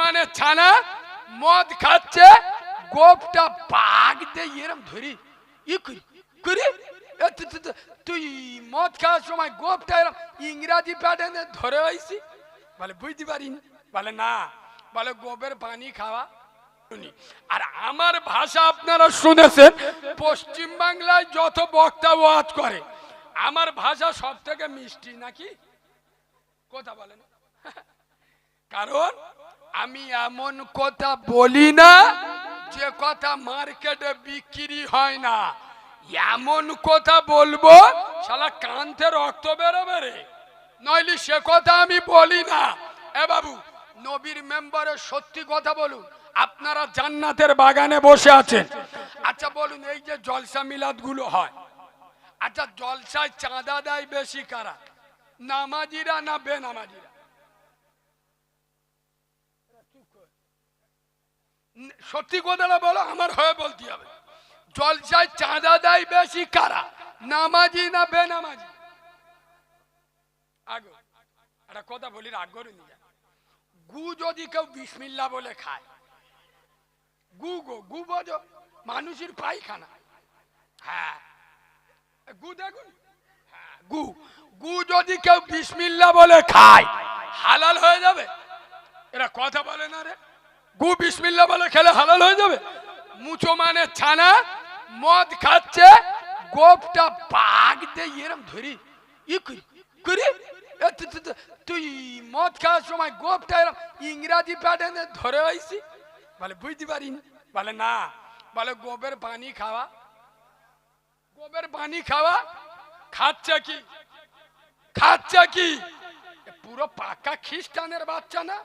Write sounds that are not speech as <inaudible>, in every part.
মানে ছানা মদ খাচ্ছে, গোপটা পাক দিয়ে এরম ধরি। ই করি করি? তুই মদ খাওয়ার সময় গোপটা এরম ইংরাজি প্যাটার্নে ধরে হয়েছি বলে, বুঝতে পারিনি। বলে, না। বলে গোবের পানি খাওয়া। আর আমার ভাষা আপনারা শুনেছেন, পশ্চিম বাংলায় যত বক্তা ওয়াজ করে, আমার ভাষা সব থেকে মিষ্টি নাকি? কথা বলেন। কারণ আমি এমন কথা বলি না যে কথা মার্কেটে বিক্রি হয় না। এমন কথা বলব, শালা কান্তে রক্ত বেরোবে রে। নইলে সে কথা আমি বলি না। এ বাবু, নবীর মেম্বারের সত্যি কথা বলুন। আপনারা জান্নাতের বাগানে বসে আছেন। আচ্ছা বলুন, এই যে জলসা মিলাদগুলো হয়। আচ্ছা জলসায় চাঁদা দেয় বেশি কারা? নামাজিরা না বেনামাজিরা? সত্যি কথাটা বলো আমার হয়ে বলতে হবে। জলসায় চাঁদা দেয় বেশি কারা? নামাজি না বেনামাজি? আগো একটা কথা বলি রাগ করে নিয়ে গু যদি কেউ বিসমিল্লা বলে খায় গু গো গু বোঝো মানুষের পায়খানা। হ্যাঁ গু দেখুন। হ্যাঁ, গু গু যদি কেউ বিসমিল্লা বলে খায় হালাল হয়ে যাবে? এরা কথা বলে না রে। গু বিসমিল্লা বলে খেলে হালাল হয়ে যাবে। মুচো মানে ছানা, মদ খাচ্ছে, গোপটা পাক দিয়ে এরম ধরি। ই করি করি? তুই মদ খাওয়ার সময় গোপটা এরম ইংরাজি প্যাটার্নে ধরে হয়েছি বলে, বুঝতে পারিনি। বলে, না। বলে গোবের পানি খাওয়া। গোবের পানি খাওয়া? খাচ্ছে কি? খাচ্ছে কি? পুরো পাকা খ্রিস্টানের বাচ্চা না?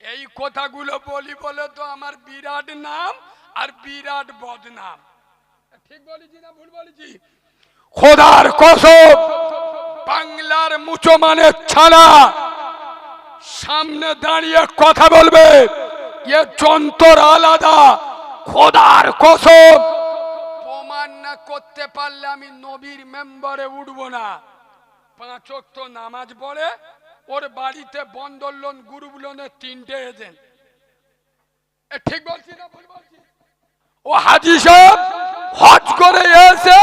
এই কথাগুলো বলি বলে তো আমার বিরাট নাম আর বিরাট বদনাম। ঠিক বলেছি না ভুল বলেছি? খোদার কসম, বাংলার মুচো মানে ছাড়া সামনে দাঁড়িয়ে কথা বলবে, এ যন্ত্র আলাদা। খোদার কসম, প্রমাণ না করতে পারলে আমি নবীর মেম্বারে উঠবো না। পাঁচ তো নামাজ পড়ে ওর বাড়িতে বন্দর লোন গ্রুপ লোনের তিনটে এজেন্ট ঠিক বলছি ও হাজি সাহেব হজ করে এসে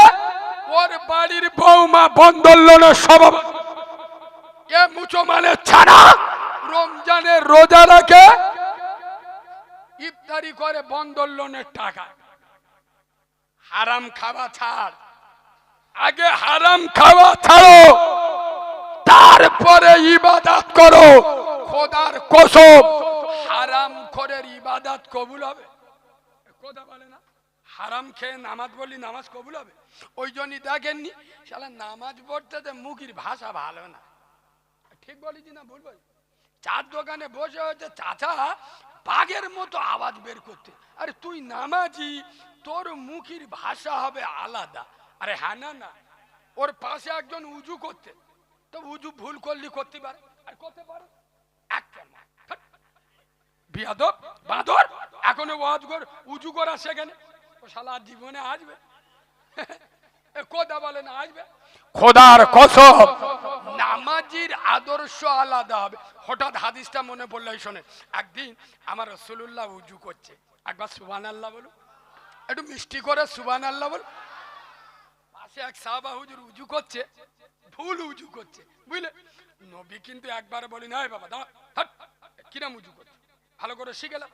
ওর বাড়ির বৌমা বন্দর লোনের সভাপতি। এ মুচো মানে ছাড়া রমজানের রোজা রাখে ইফতারি করে বন্দর লোনের টাকা। হারাম খাওয়া ছাড়। আগে হারাম খাওয়া ছাড়ো। তারপরে ইবাদত করো। খোদার কসম। হারাম খোরের ইবাদত কবুল হবে। কথা বলে না? হারাম খেয়ে নামাজ বললি নামাজ কবুল হবে? ওই জন্যই দেখেননি শালা, নামাজ পড়তে মুখির ভাষা ভালো না। ঠিক বলেছি না ভুল বলি চার দোকানে বসে হচ্ছে চাচা বাঘের মতো আওয়াজ বের করতে। আরে, তুই নামাজি, তোর মুখির ভাষা হবে আলাদা। আরে হ্যাঁ না না। ওর পাশে একজন উজু করতে। তো উজু ভুল করলি করতে পারে। আর করতে পারে। বিয়াদব বাঁদর। এখনও ওয়াজ কর উজু করা সেখানে। ও শালা জীবনে আসবে। কথা বলে না আসবে। খোদার কসম নামাজির আদর্শ আলাদা হবে। হঠাৎ হাদিসটা মনে পড়ল শোনে। একদিন আমার রসুল্লাহ উজু করছে। একবার সুবান আল্লাহ বলু একটু মিষ্টি করে সুবান আল্লাহ বল পাশে এক সাহাবা হুজুর উজু করছে। ভুল উজু করছে বুঝলে? নবী কিন্তু একবার বলি না বাবা দাঁড়া কিরাম উজু করছে? ভালো করে শিখেলাম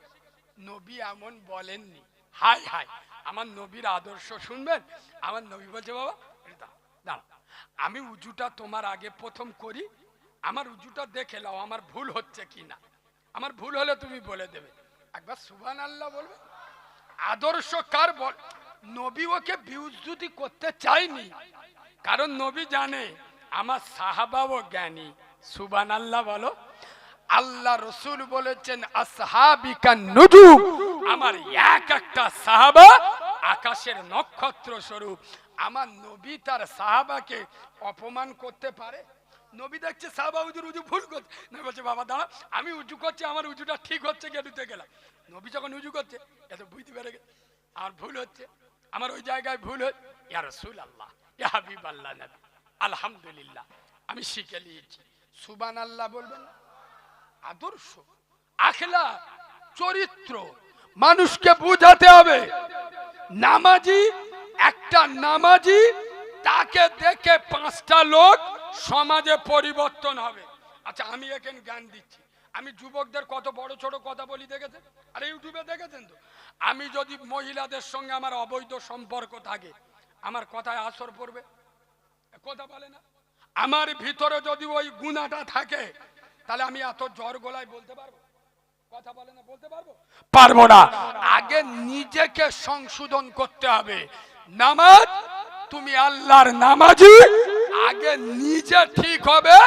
নবী এমন বলেননি হাই হাই আমার নবীর আদর্শ শুনবেন? আমার নবী বলছে বাবা দাঁড়া, আমি উজুটা তোমার আগে প্রথম করি আমার উজুটা দেখে নাও আমার ভুল হচ্ছে কি না আমার ভুল হলে তুমি বলে দেবে। একবার সুবান আল্লাহ বলবে আদর্শ কার বল? নবী ওকে বিউজুতি করতে চাইনি কারণ নবী জানে, আমার সাহাবাও জ্ঞানী। সুবান আল্লাহ বলো। আল্লাহ রসুল বলেছেন, আসহাবিকা আমার এক একটা সাহাবা আকাশের নক্ষত্র স্বরূপ। আমার নবী তার সাহাবাকে অপমান করতে পারে? নবী দেখছে সাহাবা উজুর উজু ভুল করছে। নবী বলছে, বাবা, দাঁড়া, আমি উজু করছি, আমার উজুটা ঠিক হচ্ছে গেলুতে গেলাম। নবী যখন উজু করছে এত বুঝতে পেরে আমার ভুল হচ্ছে। আমার ওই জায়গায় ভুল হচ্ছে। ইয়া রসুল আল্লাহ <laughs> হাবিব আল্লাহ আলহামদুলিল্লাহ, আমি শিখে নিয়েছি। সুবান আল্লাহ বলবেন? আদর্শ আখলা চরিত্র, মানুষকে বুঝাতে হবে। নামাজি, একটা নামাজি, তাকে দেখে পাঁচটা লোক সমাজে পরিবর্তন হবে। আচ্ছা আমি এখানে জ্ঞান দিচ্ছি। আমি যুবকদের কত বড়, ছোট কথা বলি দেখেছেন? আর, ইউটিউবে দেখেছেন তো? আমি যদি মহিলাদের সঙ্গে আমার অবৈধ সম্পর্ক থাকে আমার কথায় আসর পড়বে? কথা বলে না। আমার ভিতরে যদি ওই গুণাটা থাকে, তাহলে আমি এত জ্বর গলায় বলতে পারব? কথা বলে না, বলতে পারব? পারব না। আগে নিজেকে সংশোধন করতে হবে। নামাজ, তুমি আল্লাহর নামাজি, আগে নিজে ঠিক হবে,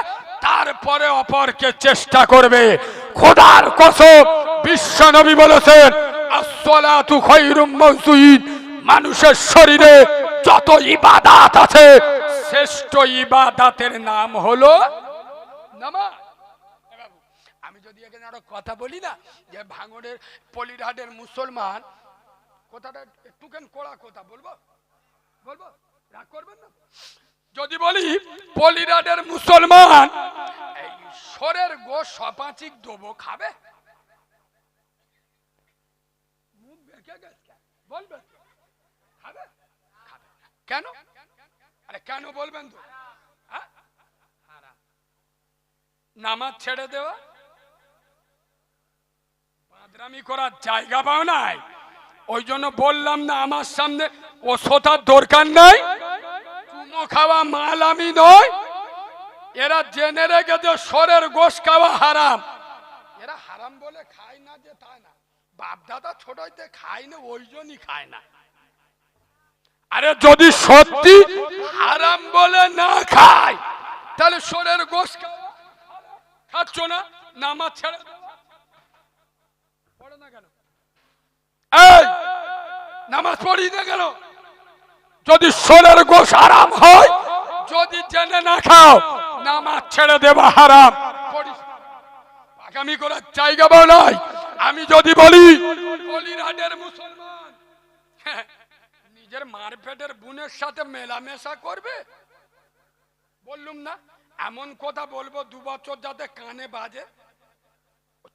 তারপরে অপরকে চেষ্টা করবে। খোদার কসম, বিশ্ব নবী বলেছেন, আসসালাতু খায়রুম মাউসুইন, মানুষের শরীরে যত ইবাদাত আছে, শ্রেষ্ঠ ইবাদাতের নাম হলো নামাজ। আমি যদি এখানে আরও কথা বলি না, যে ভাঙড়ের পলিরহাটের মুসলমান, কথাটা একটুখানি কোড়া কথা বলব? বলব? রাগ করবেন না? যদি বলি পলিরাডের মুসলমান, এই সরের গো সপাচিক দেবো খাবে? মুখ বেঁকে গেছে বলবেন তো? খাবে খাবে না। কেন? আরে কেন বলবেন তো? নামাজ ছেড়ে দেওয়া? বাদরামি করার জায়গা পাও নাই। ওই জন্য বললাম না, আমার সামনে ও সোতার দরকার নাই। চুমো খাওয়া মাল আমি নয় এরা জেনে রেখেছে সরের গোশ খাওয়া হারাম। এরা হারাম বলে খায় না যে তা না। বাপ দাদা ছোট খায় না, ওই জন্যই খায় না। আরে যদি সত্যি হারাম বলে না খায় তাহলে সরের খাওয়া খাচ্ছ না? নামাজ ছেড়ে নামাজ পড়ি না যদি সোলের গোশ হারাম হয় যদি জেনে না খাও নামাজ ছেড়ে দেবা হারাম। আগামী করার জায়গা নাই। আমি যদি বলি বলিরহাটের মুসলমান। হ্যাঁ, <laughs> নিজের মারপেটের বোনের সাথে মেলামেশা করবে? বললুম না, এমন কথা বলব দু বছর যাতে কানে বাজে।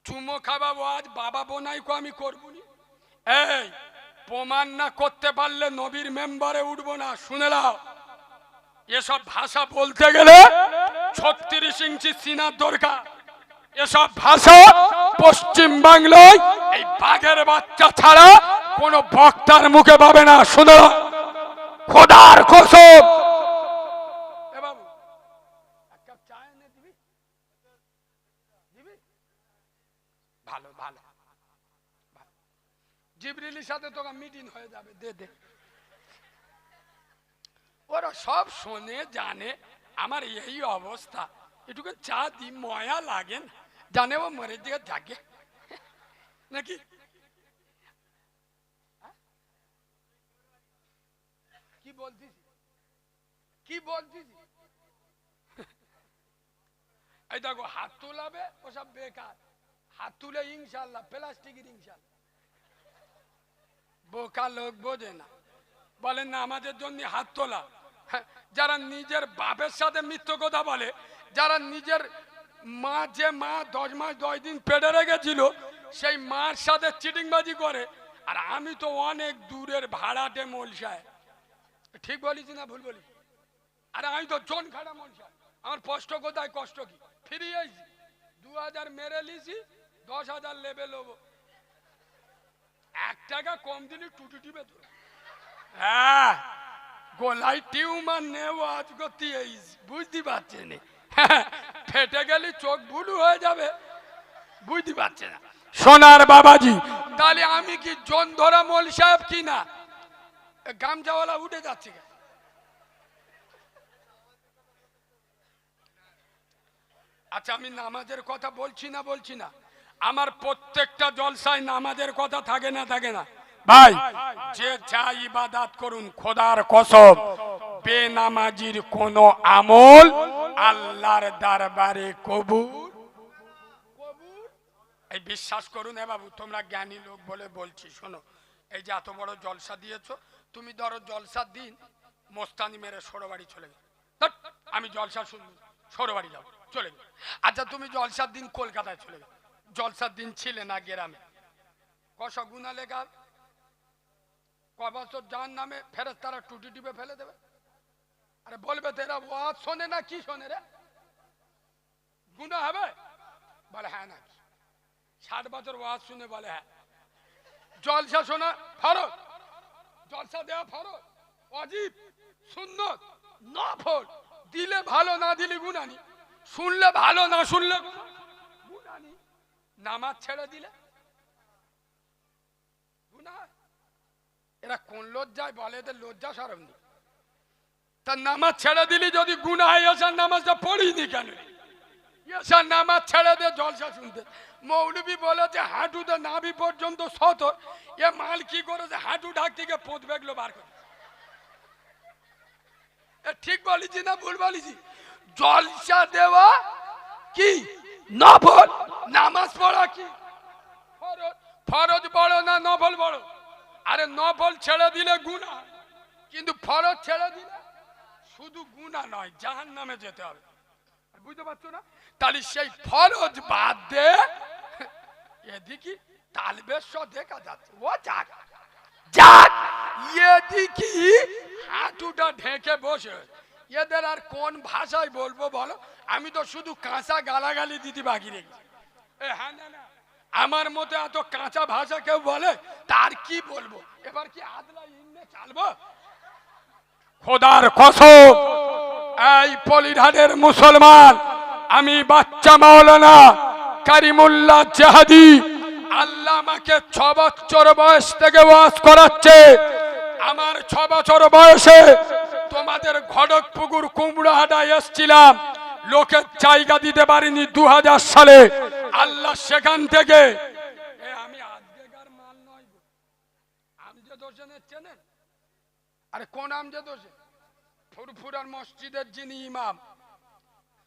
চুমো খাওয়াবো আজ বাবা বোনাইকো আমি করবনি। এই, প্রমাণ না করতে পারলে নবীর মেম্বারে উঠবো না, শুনে নাও। এসব ভাষা বলতে গেলে ছত্রিশ ইঞ্চি সিনার দরকার। এসব ভাষা পশ্চিম বাংলায় এই বাঘের বাচ্চা ছাড়া কোন বক্তার মুখে পাবে না, শুনে। খোদার কসম। সাথে তোকে মিটিং হয়ে যাবে, দে দে। ওরা সব শোনে, জানে, আমার এই অবস্থা। এটুকু ময়া জানে ও দিকে নাকি? কি বলছিস? কি বলছিস? <laughs> এই দেখো হাত তোলাবে ওসব বেকার। হাত তুলে ইনশাল্লাহ প্লাস্টিকের ইনশাল্লাহ বোকা লোক বোঝে না। বলেন না আমাদের জন্য হাত তোলা। হ্যাঁ, যারা নিজের বাপের সাথে মিথ্য কথা বলে যারা নিজের মা যে মা দশ মাস দশ দিন পেটে রেখেছিল সেই মার সাথে চিটিংবাজি করে। আর আমি তো অনেক দূরের ভাড়াটে মলসায় ঠিক বলিস না, ভুল বলিস। আরে আমি তো জন খাটা মনসা। আমার কষ্ট কোথায়, কষ্ট কি? ফিরিয়ে আইছি। দু হাজার মেরে লিছি দশ হাজার লেভেল হব এক টাকা কম দিলে টুটি টিপে তোর হ্যাঁ গোলাই টিউমার নেও, আজ করতে বুঝতে পারছে না। ফেটে গেলে চোখ ভুলু হয়ে যাবে। বুঝতে পারছে না। সোনার বাবাজি, তাহলে আমি কি জন ধরা মল সাহেব কি গামছাওয়ালা উঠে যাচ্ছে আচ্ছা আমি নামাজের কথা বলছি না বলছি না? আমার প্রত্যেকটা জলসায় নামাজের কথা থাকে না থাকে না? ভাই। যে যা ইবাদাত করুন খোদার কসম বেনামাজির কোন আমল আল্লাহর দরবারে কবুল? কবুল এই বিশ্বাস করুন এ বাবু তোমরা জ্ঞানী লোক বলে বলছি শোনো। এই যে এত বড় জলসা দিয়েছ তুমি ধরো জলসার দিন মোস্তানি মেরে সরো বাড়ি চলে গেল আমি জলসা শুনব সরো বাড়ি যাও, চলে গেল আচ্ছা তুমি জলসার দিন কলকাতায় চলে গেল জলসার দিন ছিলে না গ্রামে। কষ গুণা লেখা, ক বছর যার নামে ফেরত তারা টুটি টিপে ফেলে দেবে। আরে বলবে তেরা ওয়াজ শোনে না কি শোনে রে? গুণা হবে? বলে হ্যাঁ না ষাট বছর ওয়াজ শুনে বলে হ্যাঁ। জলসা শোনা ফরজ জলসা দেওয়া ফরজ অজীব সুন্দর নফল দিলে ভালো না দিলে গুনানি, শুনলে ভালো না শুনলে। গুনানি নামাজ ছেড়ে দিলে। এরা কোন লজ্জায় বলে এদের লজ্জা সরম নেই তার নামাজ ছেড়ে দিলি যদি গুণা হয় এসার নামাজটা পড়িনি কেন এসার নামাজ ছেড়ে দে, জলসা শুনতে। মৌলবি বলেছে হাঁটুতে নাভি পর্যন্ত সতর এ মাল কি করেছে হাঁটু ঢাক থেকে পোত বেগলো বার করে? ঠিক বলিছি না ভুল বলিছি? জলসা দেওয়া কি? নফল। নামাজ পড়া কি? ফরজ। ফরজ বড় না নফল বড় আরে নফল ছেড়ে দিলে গুণা কিন্তু ফরজ ছেড়ে দিলে শুধু গুণা নয় জাহান নামে যেতে হবে। বুঝতে পারছ না? তাহলে সেই ফরজ বাদ দে। এদিকে তালবেশ্বর দেখা যাচ্ছে। ও যাক। যাক, এদিকে হাঁটুটা ঢেকে বসে। এদের আর কোন ভাষায় বলব বলো? আমি তো শুধু কাঁচা গালাগালি দিতে বাকি রেখেছি। হ্যাঁ আমার মতো এত কাঁচা ভাষা কেউ বলে, তার কি বলব? এবার কি আদলা চালবো? খোদার কসম, এই পলিঘাটের মুসলমান আমি বাচ্চা মাওলানা কারিমুল্লাহ জাহাদি। আল্লাহ আমাকে ছ বছর বয়স থেকে ওয়াজ করাচ্ছে। আমার ছ বছর বয়সে তোমাদের ঘটক পুকুর কুমড়াহাটা এসছিলাম। লোকের জায়গা দিতে পারিনি দু হাজার সালে। আল্লাহ সেখান থেকে আমি মাল নয় আরে কোন আমজেদ হোসেন ফুরফুরার মসজিদের যিনি ইমাম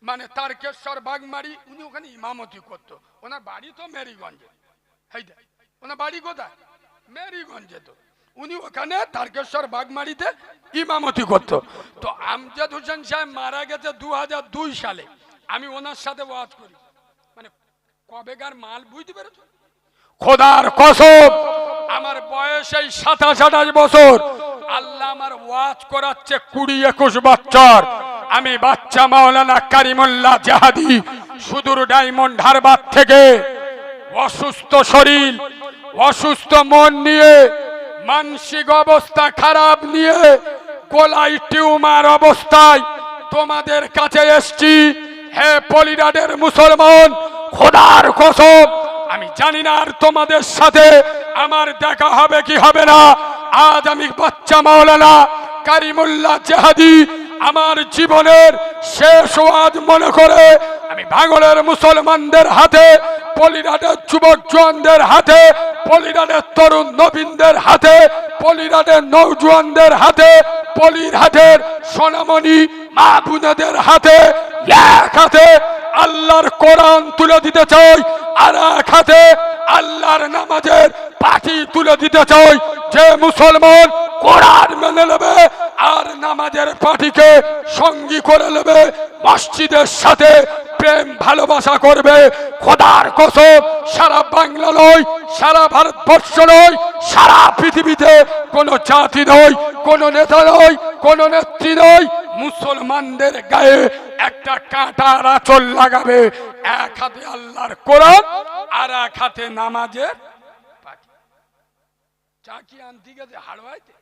মানে তারকেশ্বর বাগমারি, উনি ওখানে ইমামতি করতো। ওনার বাড়ি তো মেরিগঞ্জে। এই ওনার বাড়ি কোথায়? মেরিগঞ্জে তো। উনি ওখানে তারকেশ্বর বাগমারিতে ইমামতি করতো। তো আমজাদ হোসেন সাহেব মারা গেছে দু হাজার দুই সালে। আমি ওনার সাথে ওয়াজ করি। মানে কবেকার মাল, বুঝতে পেরেছ? খোদার কসম, আমার বয়স এই সাতাশ আঠাশ বছর। আল্লাহ আমার ওয়াজ করাচ্ছে কুড়ি একুশ বছর আমি বাচ্চা মাওলানা কারিমুল্লাহ জাহাদি, সুদূর ডায়মন্ড হারবার থেকে অসুস্থ শরীর, অসুস্থ মন নিয়ে, মানসিক অবস্থা খারাপ নিয়ে গোলাই টিউমার অবস্থায় তোমাদের কাছে এসছি। হে পলিরাডের মুসলমান, খোদার কসম, আমি জানি না আর তোমাদের সাথে আমার দেখা হবে কি হবে না। আজ আমি বাচ্চা মাওলানা কারিমুল্লাহ জাহাদি আমার জীবনের শেষ ওয়াজ মনে করে আমি ভাঙলের মুসলমানদের হাতে, পলিরাটের যুবক জোয়ানদের হাতে, পলিরাটের তরুণ নবীনদের হাতে, পলিরাটের নৌজোয়ানদের হাতে, পলির হাতের সোনামণি মা বোনেদের হাতে এক হাতে আল্লাহর কোরআন তুলে দিতে চাই, আর এক হাতে আল্লাহর নামাজের পাখি তুলে দিতে চাই। যে মুসলমান কোরআন মেনে নেবে, আর নামাজের পাঠিকে সঙ্গী করে নেবে, মসজিদের সাথে প্রেম, ভালোবাসা করবে। খোদার কসম, সারা বাংলা নয়, সারা ভারতবর্ষ নয়, সারা পৃথিবীতে কোনো জাতি নয়, কোনো নেতা নয়, কোনো নেত্রী নয় মুসলমানদের গায়ে একটা কাঁটার আচল লাগাবে। এক হাতে আল্লাহর কোরআন আর এক হাতে নামাজের চাকি আনতে গেছে? হাড়বাইতে